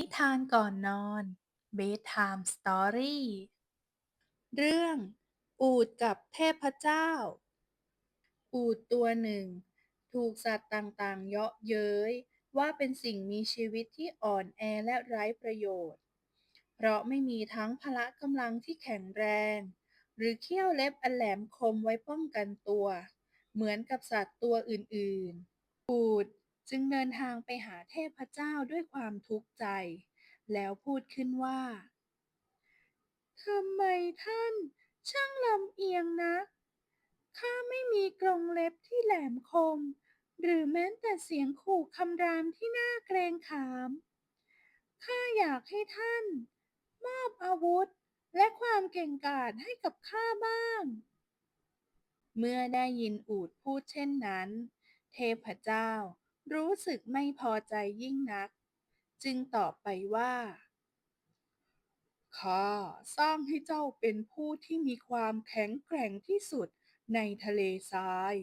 นิทานก่อนนอน Bedtime Story เรื่อง อูฐกับเทพเจ้า อูฐตัวหนึ่ง ถูกสัตว์ต่างๆ เยาะเย้ยว่าเป็นสิ่งมีชีวิตที่อ่อนแอและไร้ประโยชน์ เพราะไม่มีทั้งพละกำลังที่แข็งแรง หรือเขี้ยวเล็บอันแหลมคมไว้ป้องกันตัว เหมือนกับสัตว์ตัวอื่นๆ อูฐ จึงเดินทางไปหาเทพเจ้าด้วยความทุกข์ใจ แล้วพูดขึ้นว่าทำไมท่านช่างลำเอียงนักข้าไม่มีกรงเล็บที่แหลมคม หรือแม้แต่เสียงขู่คำรามที่น่าเกรงขาม ข้าอยากให้ท่าน มอบอาวุธและความเก่งกาจให้กับข้าบ้าง เมื่อได้ยินอูฐพูดเช่นนั้น เทพเจ้า รู้สึกไม่พอใจยิ่งนัก จึงตอบไปว่าข้าสร้างให้เจ้าเป็นผู้ที่มีความแข็งแกร่งที่สุดในทะเลทราย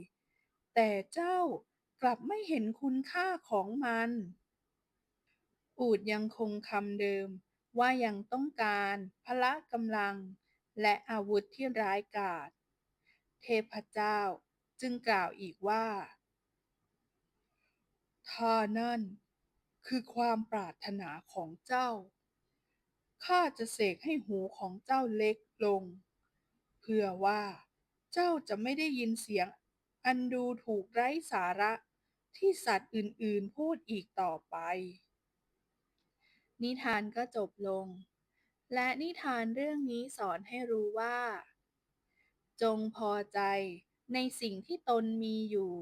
แต่เจ้ากลับไม่เห็นคุณค่าของมัน อูฐยังคงคำเดิมว่ายังต้องการพละกำลังและอาวุธที่ร้ายกาจ เทพเจ้าจึงกล่าวอีกว่า ถ้านั่น คือความปรารถนาของเจ้า ข้าจะเสกให้หูของเจ้าเล็กลง เพื่อว่าเจ้าจะไม่ได้ยินเสียงอันดูถูกไร้สาระที่สัตว์อื่นๆพูดอีกต่อไป นิทานก็จบลง และนิทานเรื่องนี้สอนให้รู้ว่า จงพอใจในสิ่งที่ตนมีอยู่